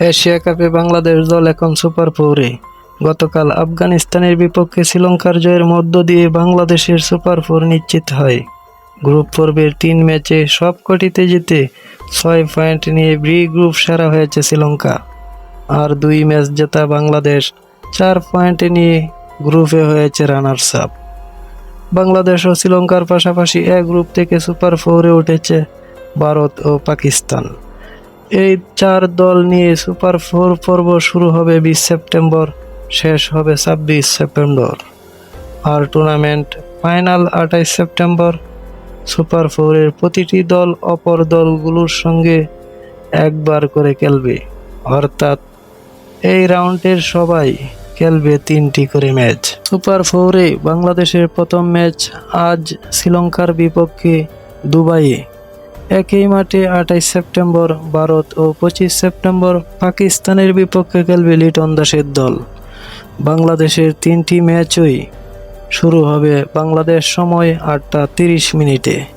Asia কাপে বাংলাদেশ দল এখন সুপার ফোরে। গতকাল আফগানিস্তানের বিপক্ষে শ্রীলঙ্কার জয়ের মধ্য দিয়ে বাংলাদেশের সুপার ফোর নিশ্চিত হয়। গ্রুপ পর্বের তিন ম্যাচে সবকটিতে জিতে ছয় পয়েন্ট নিয়ে বি গ্রুপ সেরা হয়েছে শ্রীলঙ্কা। আর দুই ম্যাচ জেতা বাংলাদেশ, চার পয়েন্ট নিয়ে গ্রুপে হয়েছে রানার্স আপ বাংলাদেশ ও শ্রীলঙ্কার পাশাপাশি এ গ্রুপ থেকে সুপার ফোরে উঠেছে ভারত ও পাকিস্তান। এই চার দল নিয়ে সুপার ফোর পর্ব শুরু হবে বিশ সেপ্টেম্বর, শেষ হবে ছাব্বিশ সেপ্টেম্বর। আর টুর্নামেন্ট ফাইনাল আঠাইশ সেপ্টেম্বর, সুপার ফোরের প্রতিটি দল অপর দলগুলোর সঙ্গে একবার করে খেলবে। অর্থাৎ এই রাউন্ডের সবাই খেলবে তিনটি করে ম্যাচ। সুপার ফোরে বাংলাদেশের প্রথম ম্যাচ আজ শ্রীলঙ্কার বিপক্ষে দুবাইয়ে। একই মাঠে আঠাইশ সেপ্টেম্বর ভারত ও পঁচিশ সেপ্টেম্বর পাকিস্তানের বিপক্ষে খেলবে লিটন দাসের দল। বাংলাদেশের তিনটি ম্যাচই শুরু হবে বাংলাদেশ সময় আটটা তিরিশ মিনিটে।